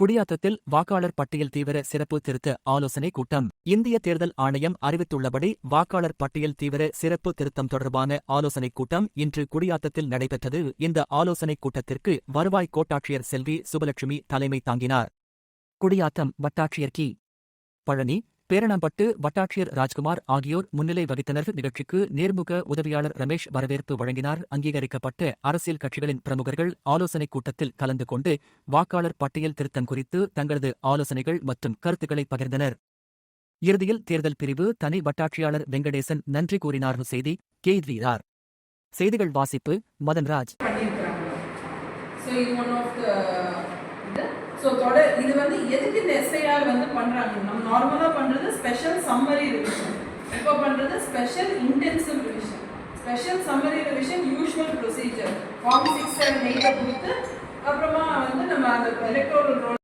குடியாத்தத்தில் வாக்காளர் பட்டியல் தீவிர சிறப்பு திருத்த ஆலோசனை கூட்டம். இந்திய தேர்தல் ஆணையம் அறிவித்துள்ளபடி வாக்காளர் பட்டியல் தீவிர சிறப்பு திருத்தம் தொடர்பான ஆலோசனைக் கூட்டம் இன்று குடியாத்தத்தில் நடைபெற்றது. இந்த ஆலோசனைக் கூட்டத்திற்கு வருவாய் கோட்டாட்சியர் செல்வி சுபலட்சுமி தலைமை தாங்கினார். குடியாத்தம் வட்டாட்சியர் கி. பழனி பேரணம்பட்டு வட்டாட்சியர் ராஜ்குமார் ஆகியோர் முன்னிலை வகித்தனர். நிகழ்ச்சிக்கு நேர்முக உதவியாளர் ரமேஷ் வரவேற்பு வழங்கினார். அங்கீகரிக்கப்பட்ட அரசியல் கட்சிகளின் பிரமுகர்கள் ஆலோசனைக் கூட்டத்தில் கலந்து கொண்டு வாக்காளர் பட்டியல் திருத்தம் குறித்து தங்களது ஆலோசனைகள் மற்றும் கருத்துக்களை பகிர்ந்தனர். இறுதியில் தேர்தல் பிரிவு தனி வட்டாட்சியாளர் வெங்கடேசன் நன்றி கூறினார். செய்தி கேள்வியார் செய்திகள் வாசிப்பு மதன்ராஜ். ஸோ இது தொடர் இது வந்து எதுக்கு இந்த எஸ்ஐஆர் வந்து பண்ணுறாங்க நம்ம நார்மலாக பண்ணுறது ஸ்பெஷல் சம்மரி ரிவிஷன் இப்போ பண்ணுறது special intensive revision special summary revision usual procedure form six seven எயிட்டை கொடுத்து அப்புறமா வந்து நம்ம அந்த எலக்ட்ரோல் ரோல்